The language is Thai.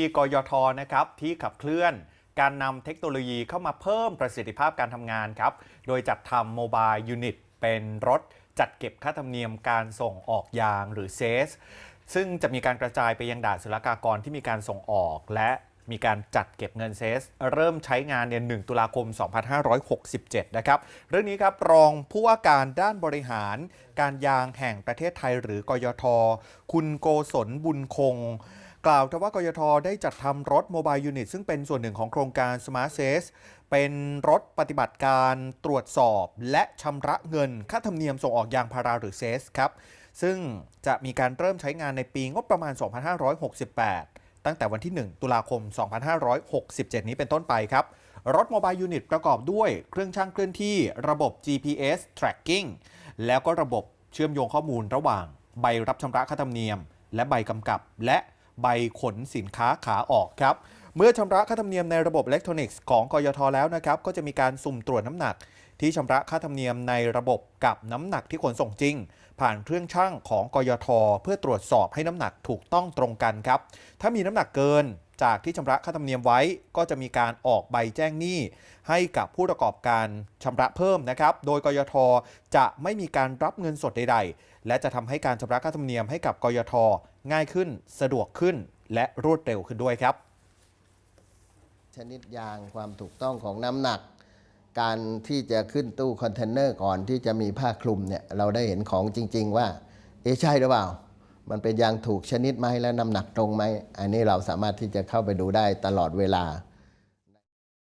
ที่กยทนะครับที่ขับเคลื่อนการนำเทคโนโลยีเข้ามาเพิ่มประสิทธิภาพการทำงานครับ โดยจัดทำโมบายยูนิตเป็นรถจัดเก็บค่าธรรมเนียมการส่งออกยางหรือเซสซึ่งจะมีการกระจายไปยังด่านศุลกากรที่มีการส่งออก และมีการจัดเก็บเงินเซส เริ่มใช้งานเนี่ย1ตุลาคม 2567 นะครับ เรื่องนี้ครับ รองผู้ว่าการด้านบริหาร การยางแห่งประเทศไทยหรือกยท คุณโกศลบุญคง กล่าวว่ากยทได้จัดทำรถโมบายยูนิตซึ่งเป็นส่วนหนึ่งของโครงการ Smart s a s เป็นรถปฏิบัติการตรวจสอบ และชำระเงิน ค่าธรรมเนียมส่งออกยางพาราหรือเซสครับ ซึ่งจะมีการเริ่มใช้งานในปีงบประมาณ 2568 ตั้งแต่วันที่ 1 ตุลาคม 2567 นี้เป็นต้นไปครับ รถโมบายยูนิตประกอบด้วยเครื่องช่างเคลื่อนที่ระบบ GPS tracking แล้วก็ระบบเชื่อมโยงข้อมูลระหว่าง ใบรับชำระค่าธรรมเนียม และใบกำกับและ ใบขนสินค้าขาออกครับ เมื่อชำระค่าธรรมเนียมในระบบอิเล็กทรอนิกส์ของกยทแล้วนะครับ ก็จะมีการสุ่มตรวจน้ำหนัก ที่ชำระค่าธรรมเนียมในระบบกับน้ำหนักที่ขนส่งจริง ผ่านเครื่องช่างของกยท เพื่อตรวจสอบให้น้ำหนักถูกต้องตรงกันครับ ถ้ามีน้ำหนักเกิน จากที่ชำระค่าธรรมเนียมไว้ ก็จะมีการออกใบแจ้งหนี้ ให้กับผู้ประกอบการชำระเพิ่มนะครับ โดยกยทจะไม่มีการรับเงินสดใด ๆ และจะทำให้การชำระค่าธรรมเนียมให้กับกยทง่ายขึ้น สะดวกขึ้น และรวดเร็วขึ้นด้วยครับ ชนิดยางความถูกต้องของน้ำหนัก การที่จะขึ้นตู้คอนเทนเนอร์ก่อนที่จะมีผ้าคลุมเนี่ยเราได้เห็นของจริง ๆ ว่าเอ๊ใช่หรือเปล่า มันเป็นยางถูกชนิดไหมและน้ำหนักตรงไหม อันนี้เราสามารถที่จะเข้าไปดูได้ตลอดเวลา